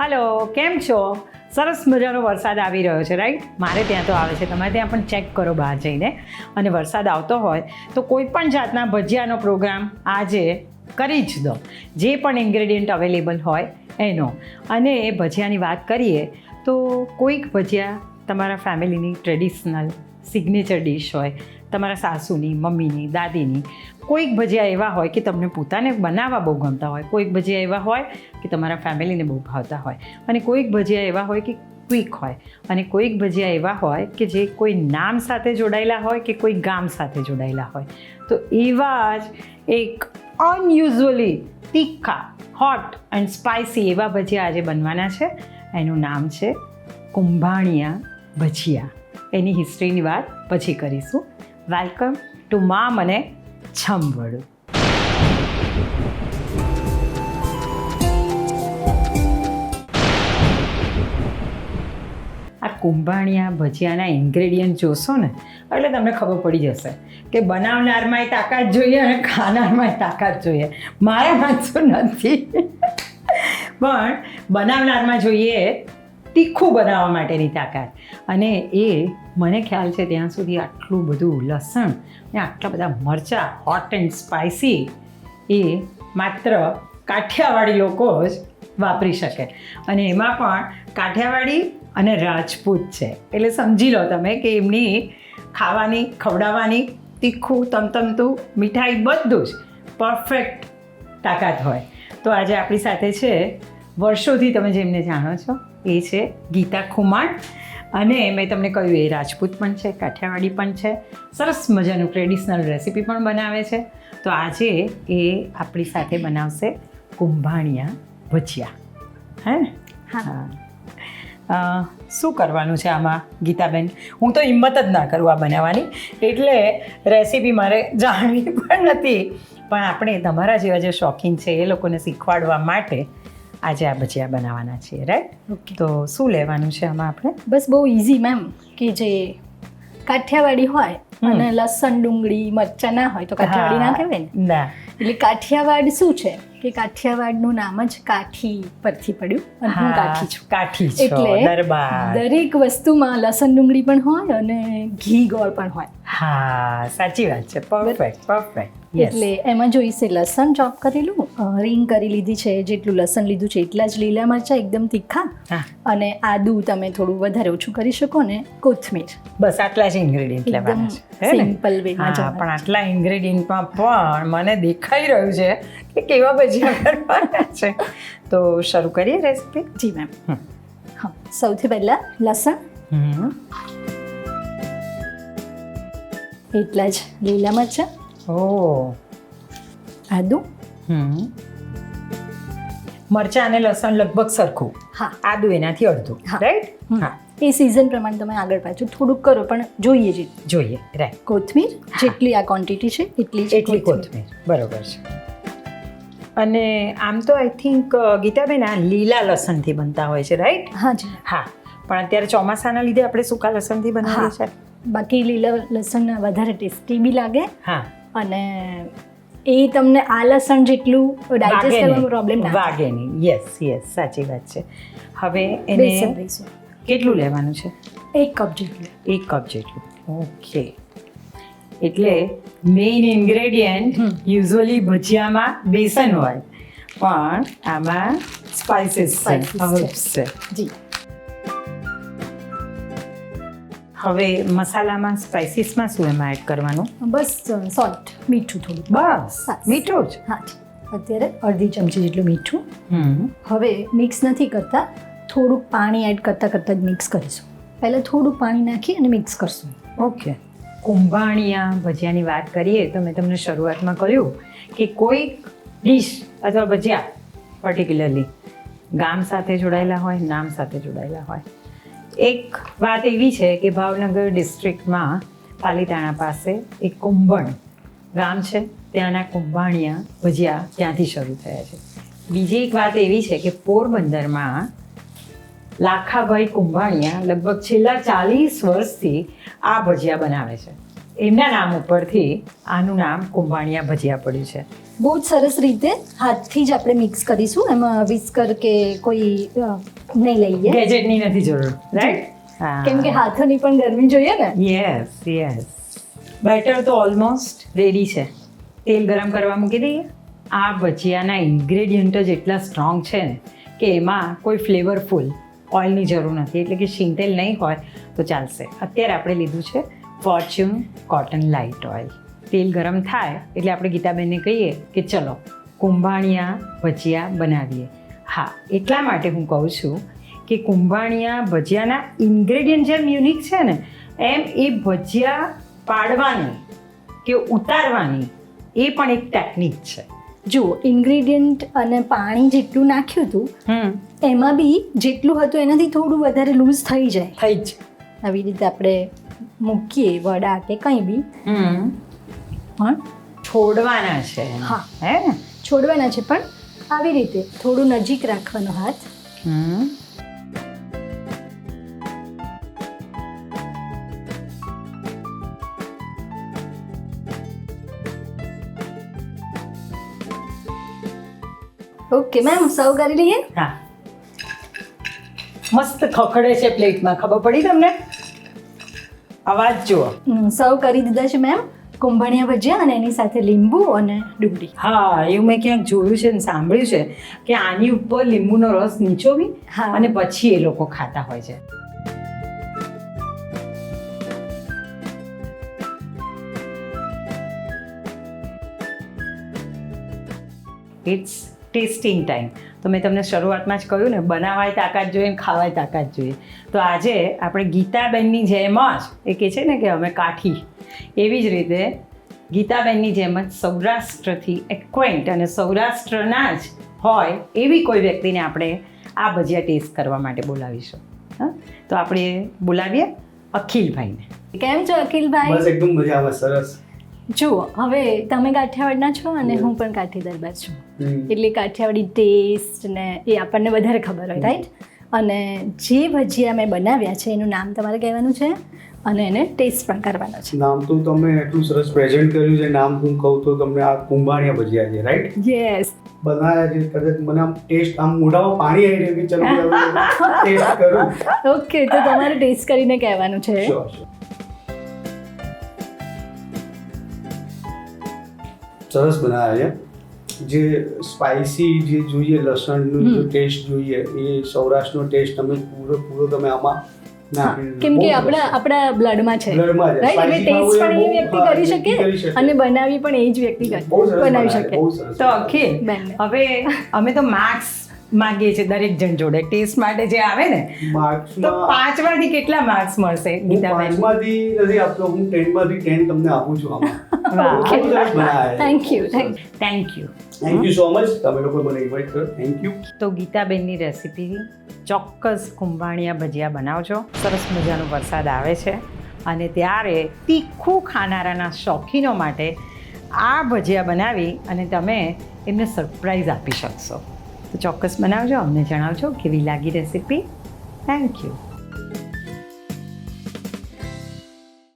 Hello કેમ છો? સરસ મજાનો વરસાદ આવી રહ્યો છે રાઈટ મારે ત્યાં તો આવે છે, તમારે ત્યાં પણ ચેક કરો બહાર જઈને. અને વરસાદ આવતો હોય, તો કોઈ પણ જાતના ભજીયાનો પ્રોગ્રામ આજે કરી જ દો. જે પણ ઇન્ગ્રેડિયન્ટ અવેલેબલ હોય, એનો. અને એ ભજીયાની વાત કરીએ, તો કોઈક ભજીયા તમારા ફેમિલીની ટ્રેડિશનલ સિગ્નેચર ડિશ હોય તમારા સાસુની, મમ્મીની, દાદીની કોઈક ભજીયા એવા હોય કે તમને પોતાને બનાવવા બહુ ગમતા હોય, કોઈક ભજીયા એવા હોય કે તમારા ફેમિલીને બહુ ભાવતા હોય અને કોઈક ભજીયા એવા હોય કે ક્વિક હોય અને કોઈક ભજીયા એવા હોય કે જે કોઈ નામ સાથે જોડાયેલા હોય કે કોઈ ગામ સાથે જોડાયેલા હોય. તો એવા જ એક અનયુઝ્યુઅલી તીખા હોટ એન્ડ સ્પાઇસી એવા ભજીયા આજે બનવાના છે. એનું નામ છે કુંભાણિયા ભજીયા. એની હિસ્ટ્રીની વાત પછી કરીશું. વેલકમ ટુ મા મને છંભળું આ કુંભાણિયા ભજીયાના ઇન્ગ્રેડિયન્ટ જોશો ને, એટલે તમને ખબર પડી જશે કે બનાવનારમાંય તાકાત જોઈએ અને ખાનારમાંય તાકાત જોઈએ. મારે શું નથી. પણ બનાવનારમાં જોઈએ તીખું બનાવવા માટેની તાકાત. અને એ મને ખ્યાલ છે ત્યાં સુધી આટલું બધું લસણ અને આટલા બધા મરચાં હોટ એન્ડ સ્પાઇસી એ માત્ર કાઠિયાવાડી લોકો જ વાપરી શકે. અને એમાં પણ કાઠિયાવાડી અને રાજપૂત છે. એટલે સમજી લો તમે કે એમની ખાવાની, ખવડાવવાની તીખું, તમતમતું મીઠાઈ બધું જ પરફેક્ટ તાકાત હોય. તો આજે આપણી સાથે છે વર્ષોથી તમે જેમને જાણો છો એ છે ગીતા ખુમાણ. અને મેં તમને કહ્યું એ રાજપૂત પણ છે કાઠિયાવાડી પણ છે. સરસ મજાનું ટ્રેડિશનલ રેસીપી પણ બનાવે છે. તો આજે એ આપણી સાથે બનાવશે કુંભાણિયા ભજીયા. હે? હા. શું કરવાનું છે આમાં ગીતાબેન? હું તો હિંમત જ ના કરું આ બનાવવાની. એટલે રેસીપી મારે જાણવી પણ નથી. પણ આપણે તમારા જેવા જે શોખીન છે એ લોકોને શીખવાડવા માટે આજે આ ભજીયા બનાવવાના છીએ રાઈટ તો શું લેવાનું છે આમાં આપણે? બસ બહુ ઇઝી મેમ કે જે કાઠિયાવાડી હોય અને લસણ ડુંગળી મરચાં ના હોય તો કાઠિયાવાડી ના કહેવાય ને? ના. એટલે કાઠિયાવાડ શું છે? કે કાઠિયાવાડનું નામ જ કાઠી પરથી પડ્યું અને હું કાઠી છું. કાઠી એટલે દરેક વસ્તુમાં લસણ ડુંગળી પણ હોય અને ઘી ગોળ પણ હોય. હા સાચી વાત છે. પરફેક્ટ પરફેક્ટ એટલે એમાં જોઈશે લસણ ચોપ કરેલું રિંગ કરી લીધી છે જેટલું લસણ લીધું છે એટલા જ લીલા મરચાં એકદમ તીખા. અને આદુ તમે થોડું વધારે ઓછું કરી શકો ને કોથમીર. બસ આટલા જ ઇન્ગ્રેડિયન્ટ લેવાના છે સિમ્પલ વેમાં પણ આટલા ઇન્ગ્રેડિયન્ટમાં પણ મને દેખાઈ રહ્યું છે કે કેવા ભજીયા કરવાના છે. તો શરૂ કરીએ રેસીપી જી મેમ હા સૌથી પહેલાં લસણ. એટલા જ લીલા મરચાં. ઓ આદુ? હમ. મરચાં અને લસણ લગભગ સરખું. હા. આદુ એનાથી અડધું. રાઈટ હા. એ સિઝન પ્રમાણે તમે આગળ પાછું થોડુંક કરો પણ જોઈએ જ જોઈએ. રાઈટ કોથમીર જેટલી આ ક્વોન્ટિટી છે એટલી એટલી કોથમીર. બરોબર છે. અને આમ તો આઈ થિંક ગીતાબેન આ લીલા લસણથી બનતા હોય છે રાઈટ હા જી. હા. પણ અત્યારે ચોમાસાના લીધે આપણે સૂકા લસણથી બનાવીએ છીએ. બાકી લીલા લસણ વધારે ટેસ્ટી બી લાગે. હા. અને એ તમને આ લસણ જેટલું ડાયજેસ્ટ વાગે પ્રોબ્લેમ વાગે નહીં. યસ યસ સાચી વાત છે. હવે એને કેટલું લેવાનું છે? એક કપ જેટલું. એક કપ જેટલું. ઓકે એટલે મેઇન ઇન્ગ્રેડિયન્ટ. યુઝ્યુઅલી ભજીયામાં બેસન હોય. પણ આમાં સ્પાઇસીસ છે. હર્બ્સ છે. જી. હવે મસાલામાં સ્પાઇસીસમાં શું એમાં એડ કરવાનું? બસ સોલ્ટ મીઠું થોડું. બસ. મીઠું જ? હા. અત્યારે અડધી ચમચી જેટલું મીઠું. હવે મિક્સ નથી કરતા થોડુંક પાણી એડ કરતાં કરતાં જ મિક્સ કરીશું. પહેલાં થોડું પાણી નાખી અને મિક્સ કરશું. ઓકે. કુંભાણિયા ભજીયાની વાત કરીએ તો મેં તમને શરૂઆતમાં કહ્યું કે કોઈ ડીશ અથવા ભજીયા પર્ટિક્યુલરલી ગામ સાથે જોડાયેલા હોય નામ સાથે જોડાયેલા હોય એક વાત એવી છે કે ભાવનગર ડિસ્ટ્રિક્ટમાં પાલીતાણા પાસે એક કુંભણ ગામ છે. ત્યાંના કુંભાણિયા ભજીયા ત્યાંથી શરૂ થયા છે. બીજી એક વાત એવી છે કે પોરબંદરમાં લાખાભાઈ કુંભાણિયા લગભગ છેલ્લા ચાલીસ વર્ષથી આ ભજીયા બનાવે છે. એમના નામ ઉપરથી આનું નામ કુંભાણિયા ભજીયા પડ્યું છે. બહુ જ સરસ રીતે હાથથી જ આપણે મિક્સ કરીશું. એમાં વિસ્કર કે કોઈ નહીં લઈએ. ગેજેટની નથી જરૂર રાઈટ? કેમ કે હાથોની પણ ગરમી જોઈએ ને. યસ યસ બેટર તો ઓલમોસ્ટ રેડી છે. તેલ ગરમ કરવા મૂકી દઈએ. આ ભજીયાના ઇન્ગ્રેડિયન્ટ જ એટલા સ્ટ્રોંગ છે ને કે એમાં કોઈ ફ્લેવરફુલ ઓઇલની જરૂર નથી. એટલે કે શીંગતેલ નહીં હોય તો ચાલશે. અત્યારે આપણે લીધું છે ફોર્ચ્યુન કોટન લાઇટ ઓઇલ. તેલ ગરમ થાય એટલે આપણે ગીતાબેનને કહીએ કે ચલો કુંભાણિયા ભજીયા બનાવીએ. હા એટલા માટે હું કહું છું કે કુંભાણિયા ભજીયાના ઇન્ગ્રેડિયન્ટ જેમ યુનિક છે ને એમ એ ભજીયા પાડવાની કે ઉતારવાની એ પણ એક ટેકનિક છે. જુઓ ઇન્ગ્રેડિયન્ટ અને પાણી જેટલું નાખ્યું હતું એમાં બી જેટલું હતું એનાથી થોડું વધારે લૂઝ થઈ જાય. થઈ જ. આવી રીતે આપણે મૂકીએ વડા કે કંઈ બી. પણ છોડવાના છે. હા. હે? છોડવાના છે પણ આવી રીતે થોડું નજીક રાખવાનો હાથ. ઓકે મેમ સર્વ કરી લઈએ? હા. મસ્ત ખખડે છે પ્લેટમાં ખબર પડી તમને? અવાજ જુઓ. સર્વ કરી દીધા છે મેમ કુંભણિયા ભજીયા અને એની સાથે લીંબુ અને ડુંગળી. હા એવું મેં ક્યાંક જોયું છે ને સાંભળ્યું છે કે આની ઉપર લીંબુનો રસ નીચોવી હા. અને પછી એ લોકો ખાતા હોય છે. It's tasting time. તો મેં તમને શરૂઆતમાં જ કહ્યું ને બનાવાય તાકાત જોઈએ ને ખાવાય તાકાત જોઈએ. તો આજે આપણે ગીતાબેનની જેમ જ એ કહે છે ને કે અમે કાઠી. એવી જ રીતે ગીતાબેનની જેમ જ સૌરાષ્ટ્રથી એક્વેન્ટ અને સૌરાષ્ટ્રના જ હોય એવી કોઈ વ્યક્તિને આપણે આ ભજીયા ટેસ્ટ કરવા માટે બોલાવીશું. હા? તો આપણે બોલાવીએ અખિલભાઈને. કેમ છો અખિલભાઈ? બસ એકદમ મજામાં સરસ. જુઓ હવે તમે કાઠિયાવાડના છો અને હું પણ કાઠીદરબાર છું. એટલે કાઠિયાવાડી ટેસ્ટ ને એ આપણને વધારે ખબર હોય રાઈટ અને જે ભજીયા મેં બનાવ્યા છે એનું નામ તમારે કહેવાનું છે અને એને ટેસ્ટ પણ કરવાનો છે. નામ તો તમે એટલું સરસ પ્રેઝન્ટ કર્યું છે નામ હું કહું તો તમને આ કુંભાણિયા ભજીયા છે રાઈટ યસ બનાવ્યા છે કદાચ મને આમ ટેસ્ટ આમ મોઢામાં પાણી આવી રહ્યું કે ચલો ટેસ્ટ કરું. ઓકે તો તમારે ટેસ્ટ કરીને કહેવાનું છે. સરસ બનાવ્યા છે. જે સ્પાઇસી જે જોઈએ લસણનું જે. ટેસ્ટ જોઈએ એ સૌરાષ્ટ્રનો ટેસ્ટ તમે પૂરો પૂરો તમે આમાં કેમ કે આપણા આપણા બ્લડમાં છે. રાઈટ એટલે ટેસ્ટ પણ એ વ્યક્તિ કરી શકે અને બનાવી પણ એ જ વ્યક્તિ બનાવી બનાવે, શકે. તો ઓકે હવે અમે તો માર્ક્સ માંગીએ છીએ દરેક જણ જોડે. ટેસ્ટ માટે જે આવે ને તો પાંચમાંથી કેટલા માર્ક્સ મળશે ગીતાબેન? પાંચમાંથી નથી આપતો હું ટેનમાંથી ટેન તમને આપું છું આમાં. Thank you thank thank you thank you so much તમે લોકો મને ઇન્વાઇટ કરો થેન્ક યુ તો ગીતાબેનની રેસીપી ચોક્કસ કુંભાણિયા ભજીયા બનાવજો. સરસ મજાનો વરસાદ આવે છે. અને ત્યારે તીખું ખાનારાના શોખીનો માટે આ ભજીયા બનાવી અને તમે એમને સરપ્રાઈઝ આપી શકશો. તો ચોક્કસ બનાવજો અમને જણાવજો કેવી લાગી રેસીપી થેન્ક યુ